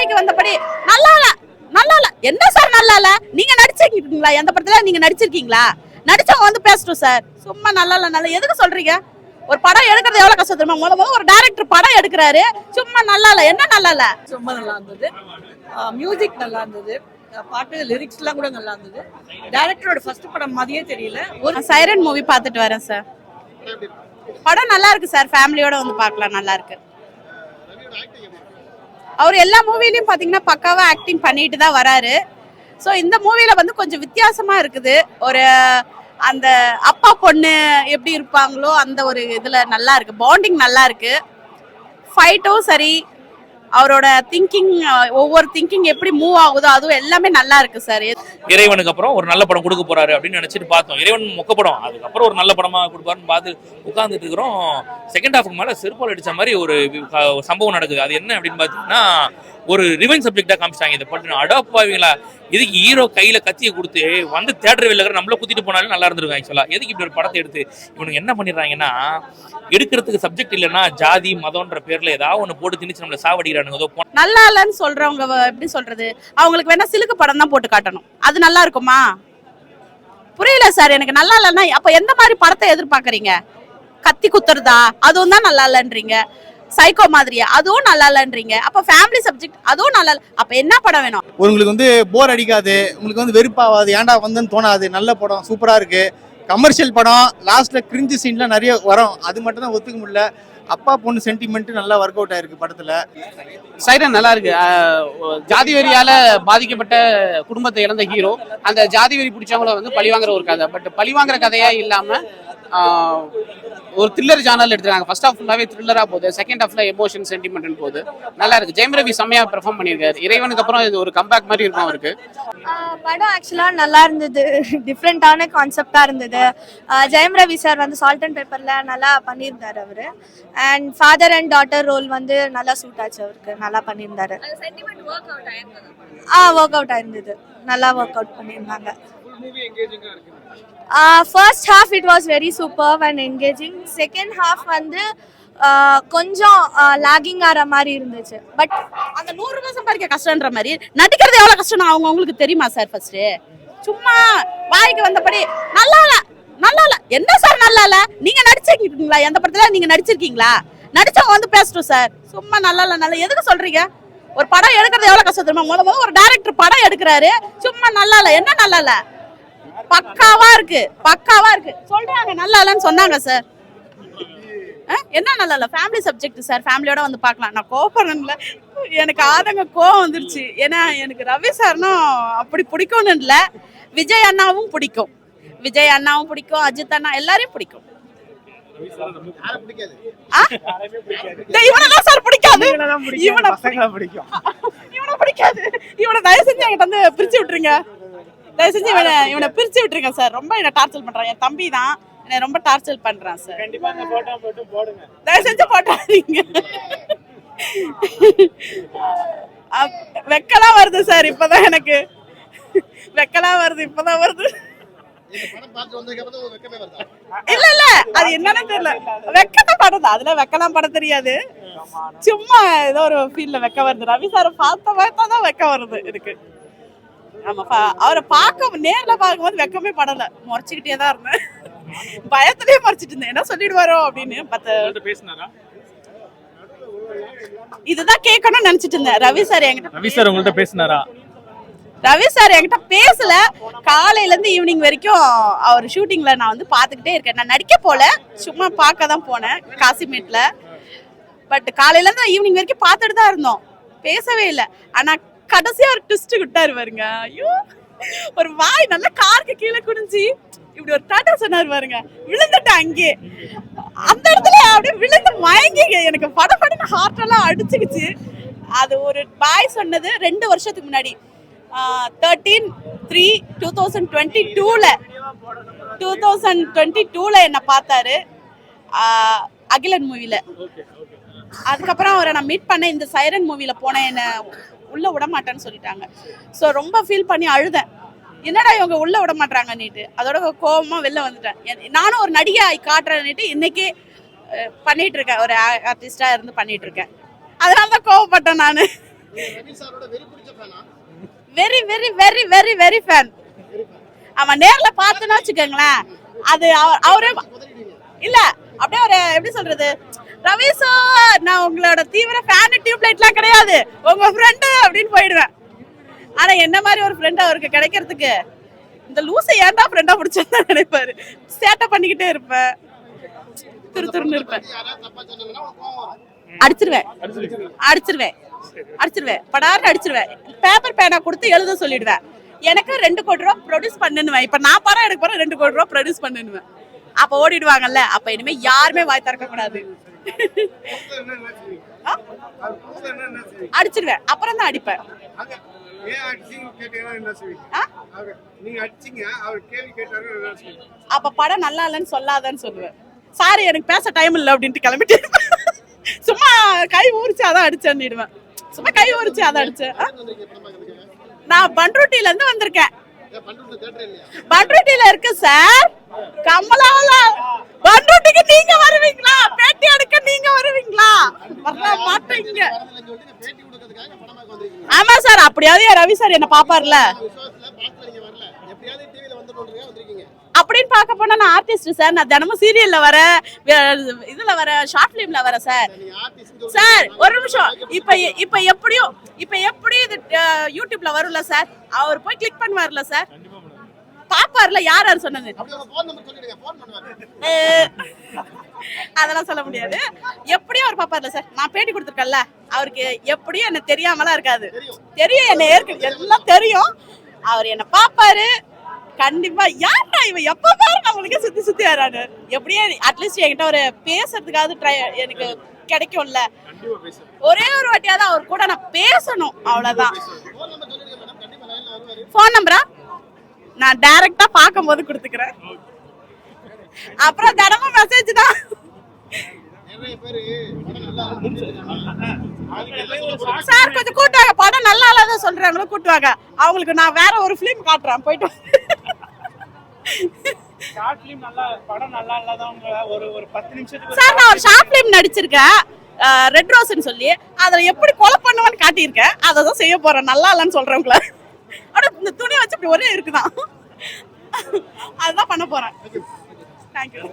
வாய்க்கு வந்தபடி நல்லா இல்ல நல்லா இல்ல என்ன சார் நல்லா இல்ல நீங்க நடிச்சிருக்கீங்களா? எந்த படத்துல நீங்க நடிச்சிருக்கீங்களா? நடிச்சவங்க வந்து பேசட்டும் சார். சும்மா நல்லா இல்ல நல்லா எதுக்கு சொல்றீங்க? ஒரு படம் எடுக்கிறது எவ்வளவு கஷ்டம் தெரியுமா? முத முத ஒரு டைரக்டர் படம் எடுக்கிறாரு. சும்மா நல்லா இல்ல என்ன நல்லா இல்ல ரொம்ப நல்லா இருந்தது. மியூசிக் நல்லா இருந்தது. பாட்டு லிரிக்ஸ்லாம் கூட நல்லா இருந்தது. டைரக்டரோட ஃபர்ஸ்ட் படம் மாதிரியே தெரியல. ஒரு சைரன் மூவி பார்த்துட்டு வரேன் சார். படம் நல்லா இருக்கு சார். ஃபேமிலியோட வந்து பார்க்கலாம். நல்லா இருக்கு. அவர் எல்லா மூவிலையும் பார்த்தீங்கன்னா பக்காவாக ஆக்டிங் பண்ணிட்டு தான் வராரு. ஸோ இந்த மூவியில் வந்து கொஞ்சம் வித்தியாசமாக இருக்குது. ஒரு அந்த அப்பா பொண்ணு எப்படி இருப்பாங்களோ அந்த ஒரு இதில் நல்லா இருக்கு. பாண்டிங் நல்லா இருக்கு. ஃபைட்டும் சரி அவரோட திங்கிங் ஒவ்வொரு திங்கிங் எப்படி மூவ் ஆகுதோ அதுவும் எல்லாமே நல்லா இருக்கு சார் இறைவனுக்கு அப்புறம் ஒரு நல்ல படம் கொடுக்க போறாரு அப்படின்னு நினைச்சிட்டு பார்த்தோம். இறைவன் மொக்க படம். அதுக்கப்புறம் ஒரு நல்ல படமா கொடுப்பாருன்னு பார்த்து உட்காந்துட்டு இருக்கிறோம். செகண்ட் ஹாஃப்க்கு மேல செருப்பால் அடிச்ச மாதிரி ஒரு சம்பவம் நடக்குது. அது என்ன அப்படின்னு பார்த்தீங்கன்னா ஒரு ரிவெஞ்ச் சப்ஜெக்டா காமிச்சாங்க இந்த படம் அடப்பாவீங்களா இதுக்கு ஹீரோ கையில கத்தியை கொடுத்து வந்து தேட்டர் வெளியில் நம்மள குத்திட்டு போனாலும் நல்லா இருந்திருக்கும் ஆக்சுவலா எதுக்கு இப்படி ஒரு படத்தை எடுத்து இவனுக்கு என்ன பண்ணிடுறாங்கன்னா எடுக்கிறதுக்கு சப்ஜெக்ட் இல்லைன்னா ஜாதி மதம்ன்ற பேர்ல ஏதாவது ஒன்று போட்டு திணிச்சு நம்மளை சாவடிக்கிறானுங்க. ஏதோ நல்லா இல்லைன்னு சொல்றவங்க எப்படி சொல்றது? அவங்களுக்கு வேணா சிலுக்கு படம் தான் போட்டு காட்டணும். அது நல்லா இருக்குமா? புரியல சார் எனக்கு நல்லா இல்லைன்னா அப்ப எந்த மாதிரி படத்தை எதிர்பார்க்குறீங்க? கத்தி குத்துறதா? அதுவும் தான் நல்லா இல்லைன்றீங்க. சைக்கோ மாதிரியா அதுவும் நல்லா இல்லைன்றீங்க. அப்ப ஃபேமிலி சப்ஜெக்ட் அதுவும் நல்லா இல்ல. அப்ப என்ன படம் வேணும்? உங்களுக்கு வந்து போர் அடிக்காது. உங்களுக்கு வந்து வெறுப்பாகாது ஏன்டா வந்தேன்னு தோணாது. நல்ல படம் சூப்பரா இருக்கு. கமர்ஷியல் படம் லாஸ்ட்ல கிரிஞ்சு சீன்லாம் நிறைய வரும். அது மட்டும் தான் ஒத்துக்க முடியல. அப்பா பொண்ணு சென்டிமெண்ட் நல்லா ஒர்க் அவுட் ஆயிருக்கு படத்துல. சைரன் நல்லா இருக்கு. ஜாதி வெறியால பாதிக்கப்பட்ட குடும்பத்தை இழந்த ஹீரோ அந்த ஜாதி வெறி பிடிச்சவங்கள வந்து பழிவாங்குற ஒரு கதை. பட் பழிவாங்குற கதையா இல்லாம ஒரு த்ரில்லர் ஜானல் எடுத்துருக்காங்க ஃபர்ஸ்ட் ஹாஃப் ஃபுல்லாவே த்ரில்லரா போகுது. செகண்ட் ஹாஃப்ல எமோஷன் சென்டிமெண்ட் போகுது. நல்லா இருக்கு. ஜெயம் ரவி செம்மையா பெர்ஃபார்ம் பண்ணியிருக்காரு. இறைவனுக்கு அப்புறம் இது ஒரு கம்பேக் மாதிரி இருக்கும் அவருக்கு. படம் ஆக்சுவலாக நல்லா இருந்தது. டிஃப்ரெண்ட்டான கான்செப்டாக இருந்தது. ஜெயம் ரவி சார் வந்து சால்ட் அண்ட் பேப்பரில் நல்லா பண்ணியிருந்தார் அவர். And father and daughter role வந்து நல்லா சூட் ஆச்சு அவருக்கு. நல்லா பண்ணியிருந்தாரு. ஆ ஒர்க் அவுட் ஆயிருந்தது நல்லா ஒர்க் அவுட் பண்ணியிருந்தாங்க. First half it was very super and engaging second half வந்து கொஞ்சம் லாகிங் ஆகிற மாதிரி இருந்துச்சு. பட் அந்த நூறு ரூபாய் சம்பாதிக்க கஷ்டம்ன்ற மாதிரி நடிக்கிறது எவ்வளவு கஷ்டம் அவங்க உங்களுக்கு தெரியுமா சார் ஃபர்ஸ்ட் சும்மா வாய்க்கு வந்தபடி நல்லா இல்ல நல்லா இல்ல. என்ன சார் நல்லா இல்ல? நீங்க நடிச்சிருக்கீங்களா? எந்த படத்துல? நீங்க நடிச்சிருக்கீங்களா? நடிச்சவங்க வந்து பேசட்டும் சார் சும்மா நல்லா இல்ல நல்லா எதுக்கு சொல்றீங்க? ஒரு படம் எடுக்கிறது எவ்வளவு கஷ்டம் தெரியுமா? முத முத ஒரு டைரக்டர் படம் எடுக்கிறாரு. சும்மா நல்லா இல்ல. என்ன நல்லா இல்ல? பக்காவா இருக்கு. பக்காவா இருக்கு. சொல்றாங்க நல்லா இல்லன்னு சொன்னாங்க சார் என்ன நல்லா இல்ல? ஃபேமிலி சப்ஜெக்ட் சார் ஃபேமிலியோட வந்து பார்க்கலாம். நான் கோபப்படல எனக்கு ஆதங்க கோவம் வந்துருச்சு. ஏன்னா எனக்கு ரவி சார்னும் அப்படி பிடிக்கும்னு இல்ல. விஜய் அண்ணாவும் பிடிக்கும். விஜய் அண்ணாவும் பிடிக்கும். அஜித் அண்ணா எல்லாரையும் பிடிக்கும். இவனைதான் சார் பிடிக்காது. இவனை பிடிக்கும். இவனை பிடிக்காது. இவனை தயவு செஞ்சு என்கிட்ட வந்து பிரிச்சு விட்டுருங்க. தயவு செஞ்சு இவனை இவனை பிரிச்சு விட்டுருங்க சார் ரொம்ப என்ன டார்ச்சர் பண்றான். என் தம்பி தான் என்னை ரொம்ப டார்ச்சர் பண்றான் சார் தயவு செஞ்சு போட்டாதீங்க. வெக்கலாம் வருது சார் இப்பதான் எனக்கு. வெக்கலாம் வருது இப்பதான் வருது. இல்ல இல்ல. அது என்னன்னு தெரியல. வெக்கத்தை படுது அதுல வெக்கலாம் பட தெரியாது. சும்மா ஏதோ ஒரு ஃபீல்ல வெக்க வருது. ரவி சார் பார்த்த பார்த்தா தான் வெக்க வருது எனக்கு. ஆமா அவரை பார்க்க நேர்ல பார்க்கும்போது வெக்கமே படல. முறைச்சுக்கிட்டே தான் இருந்தேன். பயத்திலேயே மறைச்சிட்டு இருந்தேன். என்ன சொல்லிடுவாரோ அப்படின்னு. பத்த இதுதான் கேட்கணும்னு நினைச்சிட்டு இருந்தேன். ரவி சார் என்கிட்ட ரவி சார் உங்கள்ட்ட பேசினாரா? ரவி சார் என்கிட்ட பேசல. காலையில இருந்து ஈவினிங் வரைக்கும் அவர் ஷூட்டிங்ல நான் வந்து பாத்துக்கிட்டே இருக்கேன். நான் நடிக்க போல. சும்மா பார்க்க தான் போனேன். காசிமேட்ல பட் காலையில இருந்து ஈவினிங் வரைக்கும் பார்த்துட்டு தான் இருந்தோம். பேசவே இல்லை. ஆனா கடைசியா ஒரு ட்விஸ்ட் விட்டாரு பாருங்க. ஐயோ ஒரு வாய் நல்ல காருக்கு கீழே குனிஞ்சு இப்படி ஒரு டாட்டா சொன்னார் பாருங்க. விழுந்துட்டேன் அங்கே அந்த இடத்துல அப்படியே விழுந்து மயங்கி எனக்கு பட படன்னு ஹார்ட் எல்லாம் அடிச்சுக்கிச்சு. அது ஒரு பாய் சொன்னது ரெண்டு வருஷத்துக்கு முன்னாடி. Thirteen three two thousand twenty டூவில் டூ தௌசண்ட் டுவெண்ட்டி டூவில் என்னை பார்த்தாரு. அகிலன் மூவியில் அதுக்கப்புறம் அவரை நான் மீட் பண்ண இந்த சைரன் மூவியில் போனேன் என்னை உள்ளே விட மாட்டேன்னு சொல்லிட்டாங்க. ஸோ ரொம்ப ஃபீல் பண்ணி அழுதேன். என்னடா இவங்க உள்ள விட நீட்டு? அதோட கோவமா வெளில வந்துட்டேன். நானும் ஒரு நடிகை காட்டுறேன்னுட்டு இன்னைக்கே அஹ், பண்ணிட்டு இருக்கேன் ஒரு ஆர்டிஸ்டா இருந்து பண்ணிட்டு இருக்கேன் அதனால தான் கோவப்பட்டேன் நான். Very very very very very fan அவன் நேர்ல பார்த்தனா வச்சுக்கோங்களேன். அது அவ- அவரே இல்ல அப்படியே ஒரு எப்படி சொல்றது? ரவி சார் நான் உங்களோட தீவிர ஃபேன் டியூப்லைட்லாம் கிடையாது. உங்க ஃப்ரெண்டு அப்படின்னு போயிடுவேன். ஆனா என்ன மாதிரி ஒரு ஃப்ரெண்ட் அவருக்கு கிடைக்கிறதுக்கு? இந்த லூசை ஏன்டா ஃப்ரெண்டா பிடிச்சா நினைப்பாரு. சேட்டை பண்ணிக்கிட்டே இருப்பேன். துரு துருன்னு இருப்பேன். அடிச்சிருவேன். அடிச்சிருவேன். அடிச்சிருவேன். படார்னு அடிச்சிருவேன். பேப்பர் பேனா கொடுத்து எழுத சொல்லிடுவேன். எனக்கு ரெண்டு கோடி ரூபா ப்ரொடியூஸ் பண்ணுவேன் இப்ப நான் படம் எடுக்க போறேன் ரெண்டு கோடி ரூபா ப்ரொடியூஸ் பண்ணுவேன் அப்ப ஓடிடுவாங்கல்ல. அப்ப இனிமே யாருமே வாய் திறக்க கூடாது அடிச்சிருவேன். அப்புறம் தான் அடிப்பேன். ஏன் அடிச்சீங்க கேட்டீங்கன்னா என்ன செய்வீங்க ஆ? அவர் நீங்க அடிச்சீங்க அவர் கேள்வி கேட்டாரு என்ன செய்வீங்க அப்ப படம் நல்லா இல்லைன்னு சொல்லாதன்னு சொல்லுவேன். சாரி எனக்கு பேச டைம் இல்லை அப்படின்ட்டு கிளம்பிட்டு. சும்மா கை ஊறிச்சு அதான் அடிச்சேன்னுடுவேன் சும்மா கை ஊறிச்சு அதான் அடிச்சேன். ஆ? நான் பண்ருட்டில இருந்து வந்திருக்கேன். பண்ருட்டில இருக்கு சார் கமலாவில பண்ருட்டிக்கு நீங்க வருவீங்களா? பேட்டி எடுக்க நீங்க வருவீங்களா? வர மாட்டீங்க ஆமா சார் அப்படியாவது ரவி சார் என்ன பாப்பார்ல அப்படின்னு பார்க்க போனா நான் ஆர்டிஸ்ட் சார். நான் தினமும் சீரியல்ல வர இதுல வர ஷார்ட் பிலிம்ல வர சார். சார் ஒரு நிமிஷம். இப்ப இப்ப எப்படியும் இப்ப எப்படி இது யூடியூப்ல வரும்ல சார். அவர் போய் கிளிக் பண்ணுவார்ல சார். பாப்பார்ல யார் யார் சொன்னது? அதெல்லாம் சொல்ல முடியாது. எப்படியும் அவர் பாப்பார்ல சார். நான் பேட்டி கொடுத்துருக்கேன்ல அவருக்கு எப்படியும் என்ன தெரியாமலாம் இருக்காது. தெரியும். என்ன ஏற்க எல்லாம் தெரியும். அவர் என்ன பாப்பாரு. கண்டிப்பா யாரா இவன்? எப்ப பாரு நம்மளுக்கு சுத்தி சுத்தி வராரு எப்படியே அட்லீஸ்ட் என்கிட்ட ஒரு பேசுறதுக்காவது ட்ரை எனக்கு கிடைக்கும்ல. ஒரே ஒரு வாட்டியாவது அவர் கூட நான் பேசணும் அவ்வளவுதான். ஃபோன் நம்பரா நான் டைரக்டா பார்க்கும்போது கொடுத்துக்கிறேன். அப்புறம் தினமும் மெசேஜ் தான். சார் கொஞ்சம் கூட்டுவாங்க படம் நல்லா இல்லாத சொல்றாங்களோ கூட்டுவாங்க அவங்களுக்கு நான் வேற ஒரு ஃபிலிம் காட்டுறேன். போயிட்டு ஷார்ட் ஃபிலிம் நல்லா படம் நல்லா இல்லாதவங்க ஒரு ஒரு பத்து நிமிஷத்துக்கு சார் நான் ஒரு ஷார்ட் ஃபிலிம் நடிச்சிருக்கேன். ரெட் ரோஸ்னு சொல்லி. அதில் எப்படி கொலை பண்ணுவேன்னு காட்டியிருக்கேன். அதை தான் செய்ய போறேன். நல்லா இல்லைன்னு சொல்றவங்கள. ஆனா இந்த துணியை வச்சு இப்படி ஒரே இருக்குதான். அதுதான் பண்ண போறேன். தேங்க்யூ